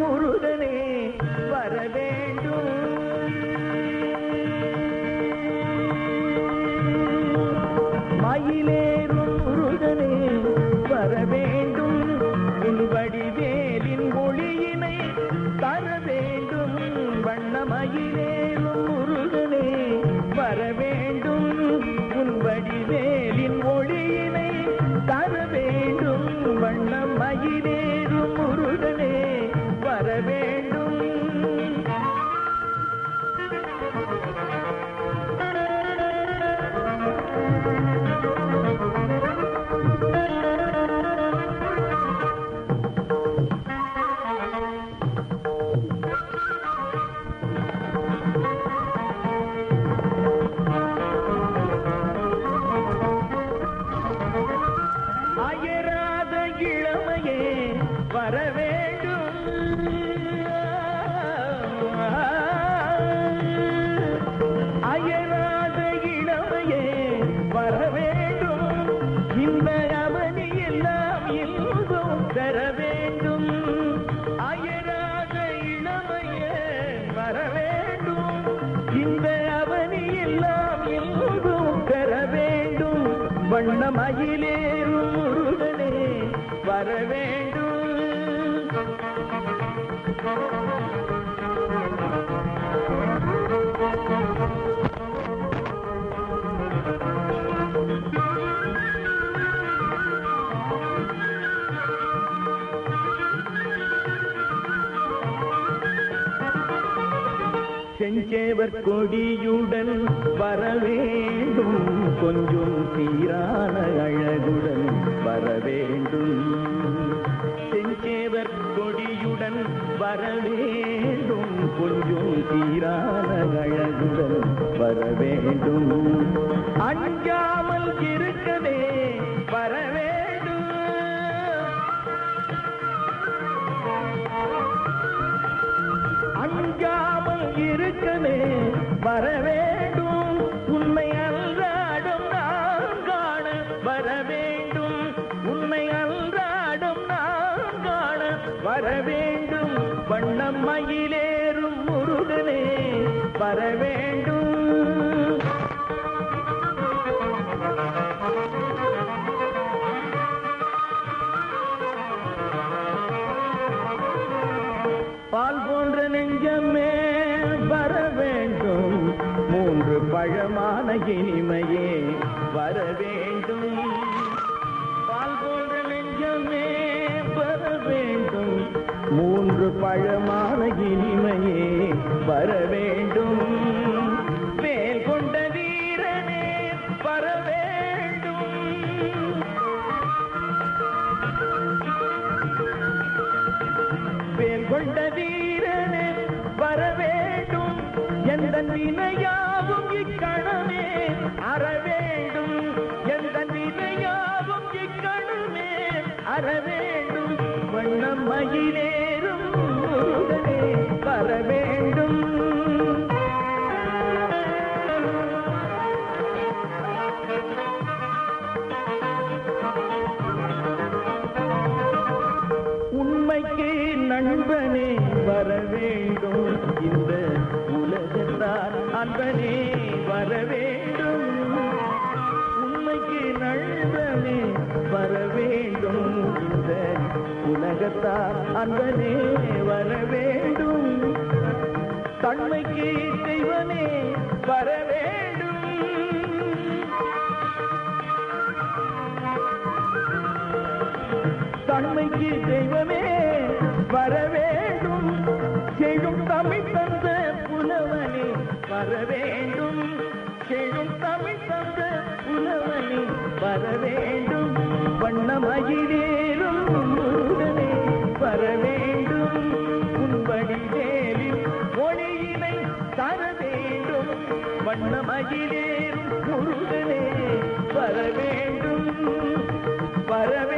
முருகனே. வர வேண்டும் அயராத இளமையே வர வேண்டும் இந்த அவனி எல்லாம் எங்கும் பெற வேண்டும் அயராத இளமையே வர வேண்டும் இந்த அவனி எல்லாம் வேண்டும் வண்ணமயிலேறும் முருகனே வர வேண்டும் செஞ்சேவர் கொடியுடன் வர வேண்டும் கொஞ்சம் சீரான அழகுடன் வர வேண்டும் கொடியுடன் வர வேண்டும் கொஞ்சம் சீரான அழகுடன் வர வேண்டும் அஞ்சாமல் இருக்கவே மயிலேறும் முருகனே வர வேண்டும். பால் போன்ற நெஞ்சமே வர வேண்டும். மூன்று பழமான இனிமையே வர வேண்டும். பால் போன்ற நெஞ்சமே வர வேண்டும். மூன்று பழமான இனிமையே வர வேண்டும். வேல் கொண்ட வீரனே வர வேண்டும். வேல் கொண்ட வீரனே வர வேண்டும். எந்த வினையாவும் இக்கணமே அற வேண்டும். எந்த வினையாவும் இக்கணமே அற வேண்டும். வண்ணம் மயிலே வர வேண்டும். உண்மைக்கு நண்பனே வர வேண்டும். இந்த உலகத்தார் அன்பனே வர வேண்டும். உண்மைக்கு நண்பனே வர வேண்டும். இந்த உலகத்தார் அன்பனே தன்மைக்கு தெய்வமே வர வேண்டும். தன்மைக்கு தெய்வமே வர வேண்டும். செய்யும் தமிழ் தந்த புலவனே வர வேண்டும். செய்யும் தமிழ் தந்த புலவனே வர வேண்டும். வண்ணமயிலேறும் வர வேண்டும். தர வேண்டும். வண்ணமகிலேறும் முருகனே வர வேண்டும். வர வேண்டும்